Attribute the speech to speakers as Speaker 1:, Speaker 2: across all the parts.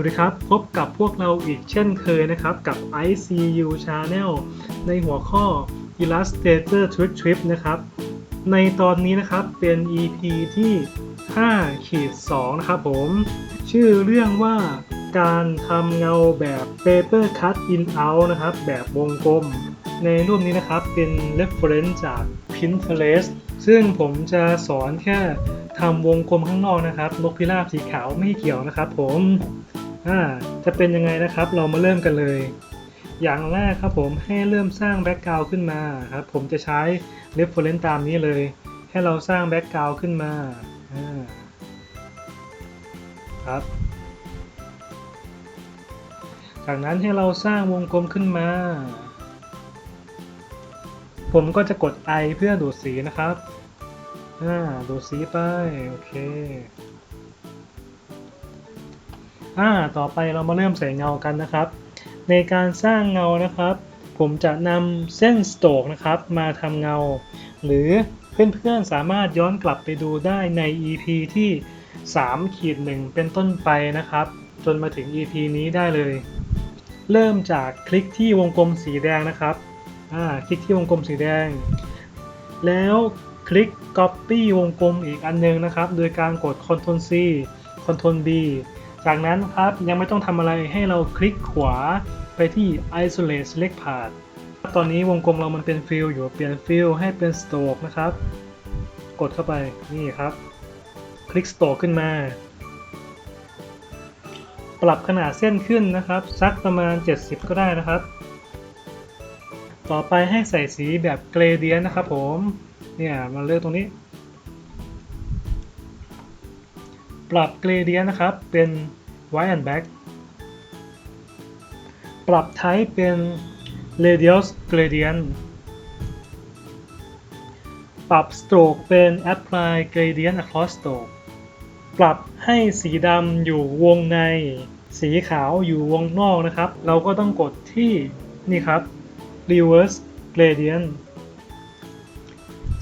Speaker 1: วัสดีครับ พบกับพวกเราอีกเช่นเคยนะครับ กับ ICU Channel ในหัวข้อ Illustrator Trick Trip นะครับ ในตอนนี้นะครับเป็น EP ที่5ขีด2นะครับผม ชื่อเรื่องว่าการทำเงาแบบ Paper Cut In Out นะครับ แบบวงกลม ในรูปนี้นะครับเป็น reference จาก Pinterest ซึ่งผมจะสอนแค่ทำวงกลมข้างนอกนะครับ นกพิราบสีขาวไม่เกี่ยวนะครับผม อ่าจะเป็นยังไงนะครับ เรามาเริ่มกันเลย อย่างแรกครับผมให้เริ่มสร้างแบ็กกราวขึ้นมาครับ ผมจะใช้ reference ตามนี้เลย ให้เราสร้างแบ็กกราวขึ้นมาอ่าครับ จากนั้นให้เราสร้างวงกลมขึ้นมา ผมก็จะกด I เพื่อดูดสีนะครับ อ่า ดูดสีไป โอเค อ่าต่อไปเรามาเริ่มใส่เงากันนะครับ ในการสร้างเงานะครับ ผมจะนำเส้นสโตกนะครับมาทำเงา หรือเพื่อนๆสามารถย้อนกลับไปดูได้ใน EP ที่3ขีด1เป็นต้นไปนะครับ จนมาถึง EP นี้ได้เลย เริ่มจากคลิกที่วงกลมสีแดงนะครับอ่าคลิกที่วงกลมสีแดง แล้วคลิก Copy วงกลมอีกอันนึงนะครับ โดยการกด Ctrl C Ctrl B จากนั้นครับยังไม่ต้องทำอะไรให้เราคลิกขวาไปที่ Isolate Select Path ตอนนี้วงกลมเรามันเป็นฟิลอยู่เปลี่ยนฟิลให้เป็น Stroke นะครับ กดเข้าไปนี่ครับ คลิก Stroke ขึ้นมา ปรับขนาดเส้นขึ้นนะครับ สักประมาณ 70 ก็ได้นะครับ ต่อไปให้ใส่สีแบบเกรเดียนนะครับผม เนี่ยมาเลือกตรงนี้ ปรับเกรเดียนนะครับ เป็น white and black ปรับ type เป็น radius gradient ปรับ stroke เป็น apply gradient across stroke ปรับให้สีดำอยู่วงใน สีขาวอยู่วงนอกนะครับ เราก็ต้องกดที่นี่ครับ reverse gradient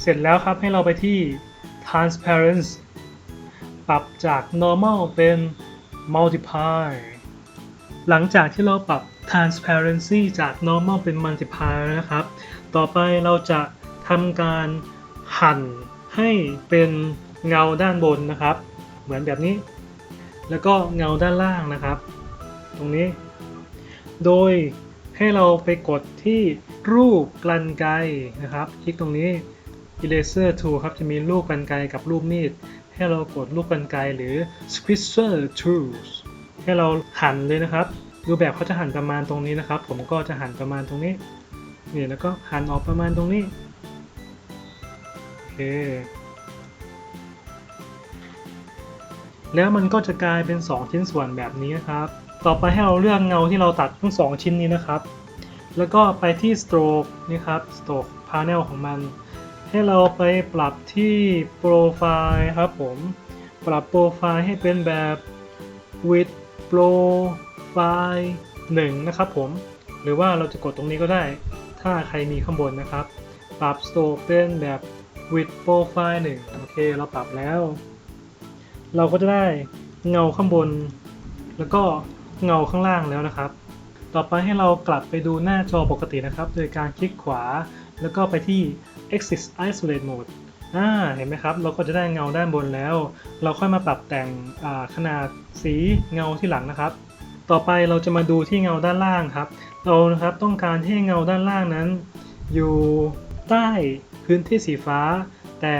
Speaker 1: เสร็จแล้วครับให้เราไปที่ transparency ปรับจาก normal เป็น multiply หลังจากที่เราปรับ transparency จาก normal เป็น multiply นะครับ ต่อไปเราจะทำการหั่นให้เป็นเงาด้านบนนะครับ เหมือนแบบนี้ แล้วก็เงาด้านล่างนะครับ ตรงนี้ โดยให้เราไปกดที่รูปกรรไกรนะครับ คลิกตรงนี้ eraser tool ครับ จะมีรูปกรรไกรกับรูปมีด ให้เรากดรูปกรรไกรหรือ squeezer tools ให้เราหั่นเลยนะครับ ดูแบบเขาจะหั่นประมาณตรงนี้นะครับ ผมก็จะหั่นประมาณตรงนี้นี่แล้วก็หั่นออกประมาณตรงนี้โอเคแล้วมันก็จะกลายเป็น 2 ชิ้นส่วนแบบนี้นะครับ ต่อไปให้เราเลือกเงาที่เราตัดทั้ง 2 ชิ้นนี้นะครับ แล้วก็ไปที่ stroke นี่ครับ stroke panel ของมัน ให้เราไปปรับที่ profile ครับผม ปรับโปรไฟล์ให้เป็นแบบ with profile 1 นะครับผม หรือว่าเราจะกดตรงนี้ก็ได้ ถ้าใครมีข้างบนนะครับ ปรับ stroke เป็นแบบ with profile 1 โอเค เราปรับแล้ว เราก็จะได้เงาข้างบน แล้วก็เงาข้างล่างแล้วนะครับ ต่อไปให้เรากลับไปดูหน้าจอปกตินะครับ โดยการคลิกขวา แล้วก็ไปที่ Exit Isolate Mode อ่าเห็นไหมครับ เราก็จะได้เงาด้านบนแล้ว เราค่อยมาปรับแต่งขนาดสีเงาที่หลังนะครับ ต่อไปเราจะมาดูที่เงาด้านล่างครับ เรานะครับต้องการให้เงาด้านล่างนั้น อยู่ใต้พื้นที่สีฟ้า แต่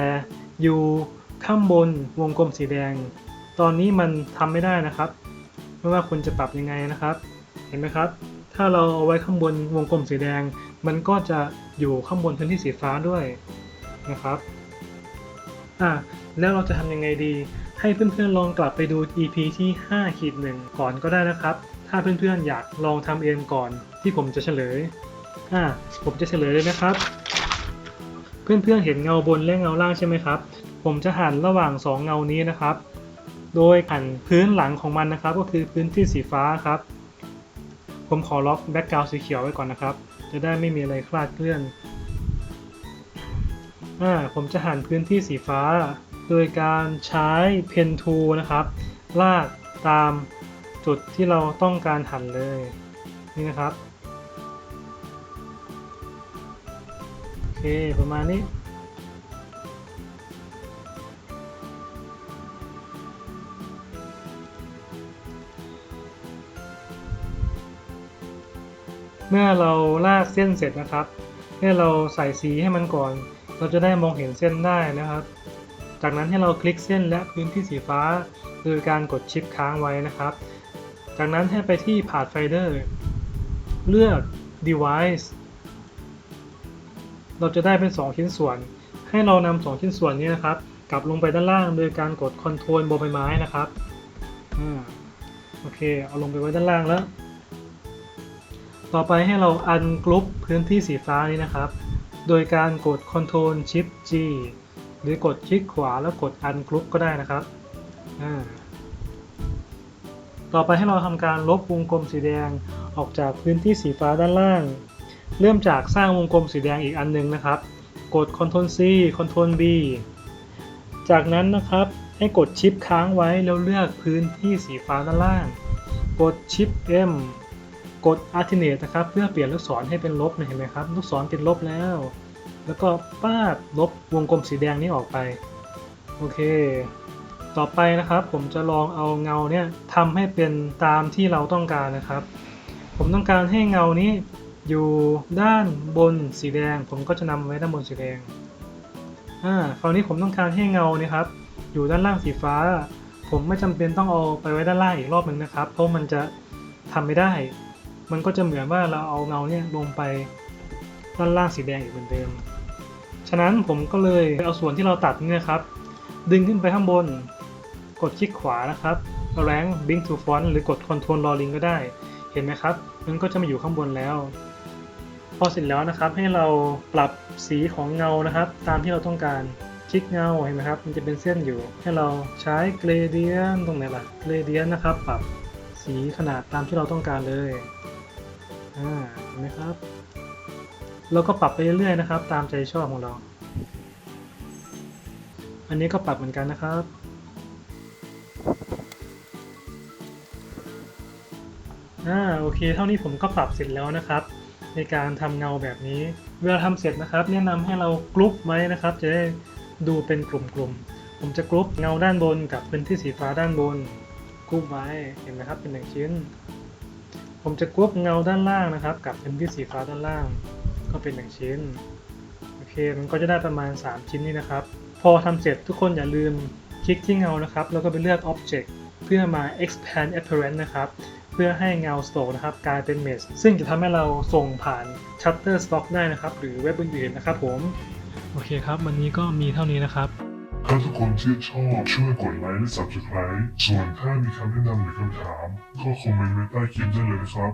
Speaker 1: อยู่ข้างบนวงกลมสีแดง ตอนนี้มันทำไม่ได้นะครับ ไม่ว่าคุณจะปรับยังไงนะครับ เห็นไหมครับ ถ้าเราเอาไว้ข้างบนวงกลมสีแดง มันก็จะอยู่ข้างบนพื้นที่สีฟ้าด้วยนะครับอะแล้วเราจะทำยังไงดี ให้เพื่อนๆลองกลับไปดู EP ที่5ขีดหนึ่งก่อนก็ได้นะครับ ถ้าเพื่อนๆอยากลองทำเองก่อนที่ผมจะเฉลยอะผมจะเฉลยเลยนะครับ เพื่อนๆเห็นเงาบนและเงาล่างใช่ไหมครับ ผมจะหันระหว่าง 2 เงานี้นะครับ โดยหันพื้นหลังของมันนะครับ ก็คือพื้นที่สีฟ้าครับ ผมขอล็อกแบ็กกราวด์สีเขียวไว้ก่อนนะครับ จะได้ไม่มีอะไรคลาดเคลื่อน อ่า ผมจะหั่นพื้นที่สีฟ้า โดยการใช้เพนทูนะครับ ลากตามจุดที่เราต้องการหั่นเลย นี่นะครับ โอเค ประมาณนี้ เมื่อเราลากเส้นเสร็จนะครับ ให้เราใส่สีให้มันก่อน เราจะได้มองเห็นเส้นได้นะครับ จากนั้นให้เราคลิกเส้นและพื้นที่สีฟ้า โดยการกดชิปค้างไว้นะครับ จากนั้นให้ไปที่ Pathfinder เลือก Device เราจะได้เป็น 2 ชิ้นส่วน ให้เรานำสองชิ้นส่วนนี้นะครับ กลับลงไปด้านล่างโดยการกด Ctrl บนใบไม้นะครับ อ่า โอเค เอาลงไปไว้ด้านล่างแล้ว ต่อไปให้เราอันกรุ๊ปพื้นที่สีฟ้านี้นะครับ โดยการกด Ctrl Shift G หรือกดคลิกขวาแล้วกดอันกรุ๊ปก็ได้นะครับ ต่อไปให้เราทำการลบวงกลมสีแดงออกจากพื้นที่สีฟ้าด้านล่าง เริ่มจากสร้างวงกลมสีแดงอีกอันหนึงนะครับ กด Ctrl C Ctrl B จากนั้นนะครับให้กดชิปค้างไว้แล้วเลือกพื้นที่สีฟ้าด้านล่าง กดชิป M กด alternate นะครับเพื่อเปลี่ยนลูกศรให้เป็นลบนะเห็นไหมครับ ลูกศรติดลบแล้ว แล้วก็ปาดลบวงกลมสีแดงนี้ออกไป โอเค ต่อไปนะครับ ผมจะลองเอาเงาเนี่ยทำให้เป็นตามที่เราต้องการนะครับ ผมต้องการให้เงานี้อยู่ด้านบนสีแดง ผมก็จะนำไว้ด้านบนสีแดงอ่าคราวนี้ผมต้องการให้เงานี่ครับอยู่ด้านล่างสีฟ้า ผมไม่จำเป็นต้องเอาไปไว้ด้านล่างอีกรอบหนึ่งนะครับ เพราะมันจะทำไม่ได้ มันก็จะเหมือนว่าเราเอาเงาเนี่ยลงไปด้านล่างสีแดงอีกเหมือนเดิม ฉะนั้นผมก็เลยเอาส่วนที่เราตัดเนี่ยครับ ดึงขึ้นไปข้างบน กดคลิกขวานะครับ rank bring to font หรือกด control r o l l i n g ก็ได้ เห็นไหมครับ มันก็จะมาอยู่ข้างบนแล้ว พอเสร็จแล้วนะครับ ให้เราปรับสีของเงานะครับ ตามที่เราต้องการ คลิกเงา เห็นไหมครับ มันจะเป็นเส้นอยู่ ให้เราใช้ gradient ตรงไหนล่ะ gradient นะครับ ปรับสีขนาดตามที่เราต้องการเลย อ่าเห็นไหมครับ เราก็ปรับไปเรื่อยๆนะครับ ตามใจชอบของเรา อันนี้ก็ปรับเหมือนกันนะครับอ่าโอเค เท่านี้ผมก็ปรับเสร็จแล้วนะครับ ในการทำเงาแบบนี้ เวลาทำเสร็จนะครับ แนะนำให้เรากรุ๊ปไว้นะครับ จะได้ดูเป็นกลุ่มๆผมจะกรุ๊ปเงาด้านบนกับพื้นที่สีฟ้าด้านบนกรุ๊ปไว้เห็นไหมครับเป็นหนึ่งชิ้น ผมจะกรุ๊ปเงาด้านล่างนะครับ กับพื้นที่สีฟ้าด้านล่าง ก็เป็นหนึ่งชิ้น โอเค มันก็จะได้ประมาณ 3 ชิ้นนี้นะครับ พอทำเสร็จทุกคนอย่าลืมคลิกที่เงานะครับ แล้วก็ไปเลือก Object เพื่อมา expand apparent นะครับ เพื่อให้เงา stroke นะครับกลายเป็น mesh ซึ่งจะทำให้เราส่งผ่าน Shutterstock ได้นะครับ หรือเว็บอื่นๆนะครับผม โอเคครับ วันนี้ก็มีเท่านี้นะครับา
Speaker 2: ทุกคนชื่นชอบช่วยกดไลค์และ Subscribe ส่วนถ้ามีคำแนะนำหรือคำถาม ก็คอมเมนต์ไว้ใต้คลิปได้เลยนะครับ